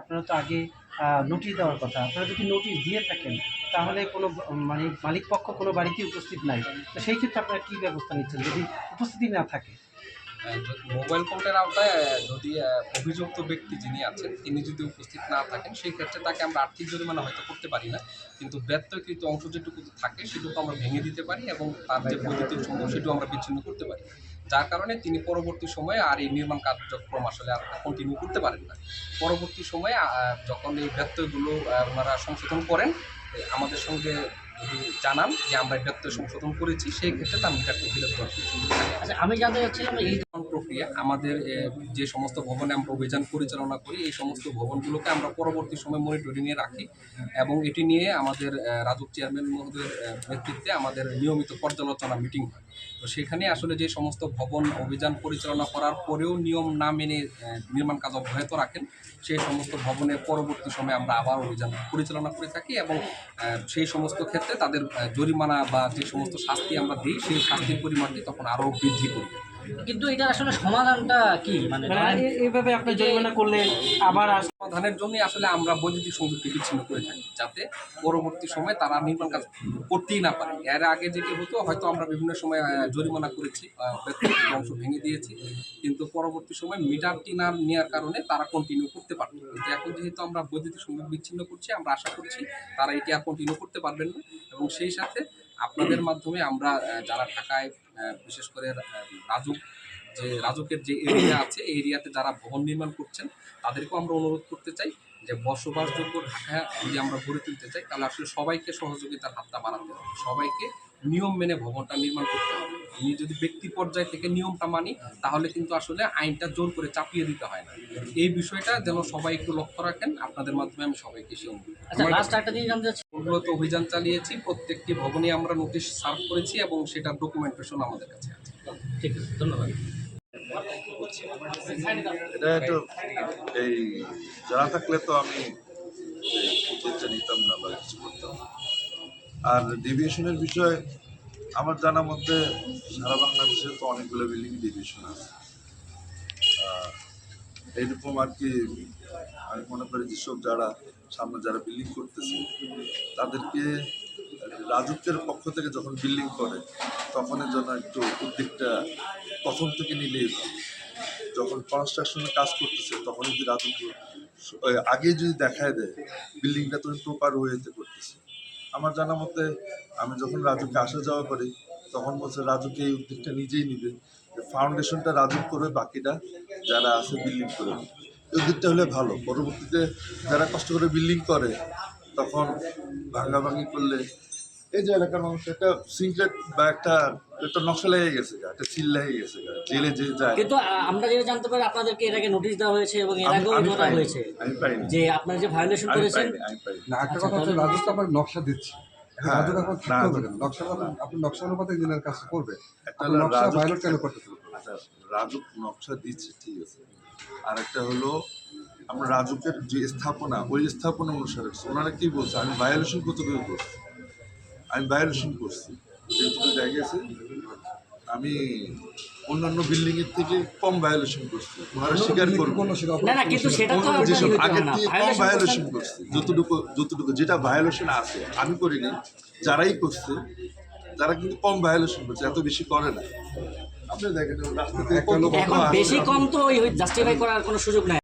আপনারা তো আগে নোটিশ দেওয়ার কথা। আপনারা যদি নোটিশ দিয়ে থাকেন, তাহলে কোনো মানে মালিকপক্ষ কোনো বাড়িতে উপস্থিত নাই। তো সেই ক্ষেত্রে আপনারা কী ব্যবস্থা নিচ্ছেন? যদি উপস্থিতি না থাকে। মোবাইল কোর্টের আওতায় যদি অভিযুক্ত ব্যক্তি যিনি আছেন, তিনি যদি উপস্থিত না থাকেন, সেই ক্ষেত্রে তাকে আমরা আর্থিক জরিমানা হয়তো করতে পারি না। কিন্তু ব্যত্যয়কৃত অংশ যেটুকু থাকে, সেটুকু আমরা ভেঙে দিতে পারি এবং তার যে বৈদ্যুতিক সম্ভব সেটুকু আমরা বিচ্ছিন্ন করতে পারি। যার কারণে তিনি পরবর্তী সময়ে আর এই নির্মাণ কার্যক্রম আসলে আর কন্টিনিউ করতে পারেন না। পরবর্তী সময়ে যখন এই ব্যত্যয়গুলো ওনারা সংশোধন করেন, আমাদের সঙ্গে জানান যে আমরা একটা সংশোধন করেছি, সেই ক্ষেত্রে তার সুযোগ আচ্ছা আমি জানতে চাচ্ছিলাম এই প্রক্রিয়া, আমাদের যে সমস্ত ভবনে আমরা অভিযান পরিচালনা করি, এই সমস্ত ভবনগুলোকে আমরা পরবর্তী সময় মনিটরিংয়ে রাখি এবং এটি নিয়ে আমাদের রাজুক চেয়ারম্যান মহোদয়ের নেতৃত্বে আমাদের নিয়মিত পর্যালোচনা মিটিং হয়। তো সেখানে আসলে যে সমস্ত ভবন অভিযান পরিচালনা করার পরেও নিয়ম না মেনে নির্মাণ কাজ অব্যাহত রাখেন, সেই সমস্ত ভবনের পরবর্তী সময়ে আমরা আবার অভিযান পরিচালনা করে থাকি এবং সেই সমস্ত ক্ষেত্রে তাদের জরিমানা বা যে সমস্ত শাস্তি আমরা দিই, সেই শাস্তির পরিমাণটি তখন আরও বৃদ্ধি করি। কিন্তু এটার আসলে সমাধানটা কি? মানে মানে এইভাবে আপনি জরিমানা করলেন আবার সমাধানের জন্য আসলে আমরা বৈদ্যুতিক সংযুক্তি বিচ্ছিন্ন করে থাকি যাতে পরবর্তী সময় তারা নির্মাণ কাজ করতেই না পারে। এর আগে যেটি হতো হয়তো আমরা বিভিন্ন সময় আহ, জরিমানা করেছি আহ, অংশ ভেঙে দিয়েছি কিন্তু পরবর্তী সময় মিটারটি না নেওয়ার কারণে তারা কন্টিনিউ করতে পারবে কিন্তু এখন যেহেতু আমরা বৈদ্যুতিক সংযোগ বিচ্ছিন্ন করছি আমরা আশা করছি তারা এটি আর কন্টিনিউ করতে পারবেন না। এবং সেই সাথে আপনাদের মাধ্যমে আমরা যারা ঢাকায় বিশেষ করে রাজুক, যে রাজুকের যে এরিয়া আছে, এই এরিয়াতে যারা ভবন নির্মাণ করছেন, তাদেরকেও আমরা অনুরোধ করতে চাই যে বসবাসযোগ্য ঢাকা যদি আমরা গড়ে তুলতে চাই, তাহলে আসলে সবাইকে সহযোগিতার হাতটা বাড়াতে হবে। সবাইকে নিয়ম মেনে ভবনটা নির্মাণ করতে হবে। আমি যদি ব্যক্তি পর্যায় থেকে নিয়মটা মানি তাহলে কিন্তু আসলে আইনটা জোর করে চাপিয়ে দিতে হয় না। এই বিষয়টা যেন সবাই একটু লক্ষ্য রাখেন আপনাদের মাধ্যমে আমি সবাইকে সে অনুরোধ করি। আচ্ছা মূলত অভিযান চালিয়েছি প্রত্যেকটি ভবনে আমরা নোটিশ সার্ভ করেছি এবং সেটার ডকুমেন্টেশন আমাদের কাছে আছে। ঠিক আছে ধন্যবাদ। এটা একটু এই জানা থাকলে তো আমি উদ্যোগটা নিতাম না বা কিছু করতাম। আর ডেভিয়েশনের বিষয় আমার জানা মধ্যে সারা বাংলাদেশে তো অনেকগুলো বিল্ডিং ডিভিশন আছে। এইরকম আর কি, আমি মনে করি যেসব যারা সামনে যারা বিল্ডিং করতেছে, তাদেরকে রাজত্বের পক্ষ থেকে যখন বিল্ডিং করে তখন এর জন্য একটু উদ্যোগটা প্রথম থেকে নিলেই যখন কনস্ট্রাকশনের কাজ করতেছে তখন যদি রাজত্ব আগে যদি দেখায় দেয় বিল্ডিংটা তুমি প্রপার ওয়েতে করতেছে। আমার জানা মতে আমি যখন রাজুকে আসা যাওয়া করি, তখন বলছে রাজুকে এই উদ্যোগটা নিজেই নিবে? ফাউন্ডেশনটা রাজু করবে, বাকিটা যারা আছে বিল্ডিং করে এই উদ্যোগটা হলে ভালো। পরবর্তীতে যারা কষ্ট করে বিল্ডিং করে, তখন ভাঙ্গাভাঙ্গি করলে এই যে এলাকার মানুষ একটা সিনক্রেট বা একটা একটা নকশা লেগে গেছে গা, একটা চিল লেগে গেছে গা। জেলে যে যায়। কিন্তু আমরা যেটা জানতে পারি আপনাদেরকে এর আগে নোটিশ দেওয়া হয়েছে এবং এর আমি- আগেও আমি পাইনি, হয়েছে আমি পাইনি। যে আপনারা যে ভায়োলেশন আমি করেছেন পাইনি আমি পাইনি। না একটা আচ্ছা, কথা হচ্ছে রাজস্ব আপনার নকশা দিচ্ছে। হ্যাঁ, রাজু এখন কেন? নকশা অনুপাতে- আপনি নকশা অনুপাতে ইঞ্জিনিয়ার কাজ করবে। একটা আপনি হলো নকশা রাজু- ভায়োলেট কেন করতেছেন? আচ্ছা রাজুক নকশা দিচ্ছে ঠিক আছে। আর একটা হলো আমরা রাজুকের যে স্থাপনা ওই স্থাপনা অনুসারে ওনারা কি বলছে? আমি ভায়োলেশন কতটুকু করছি? আমি ভায়োলেশন করছি। যেটুকু দেখা গেছে আমি অন্যান্য বিল্ডিং এর থেকে কম ভায়োলেশন করছি। ওনারা স্বীকার করব। যেসব আগের থেকে কম ভায়োলেশন করছি যতটুকু যতটুকু যেটা ভায়োলেশন আছে আমি করিনি যারাই করছে তারা কিন্তু কম ভায়োলেশন করছে এত বেশি করে না। আপনি দেখেন রাস্তা থেকে একটা কত লোক কত এখন আসে। বেশি কম তো জাস্টিফাই করার কোনো সুযোগ নাই।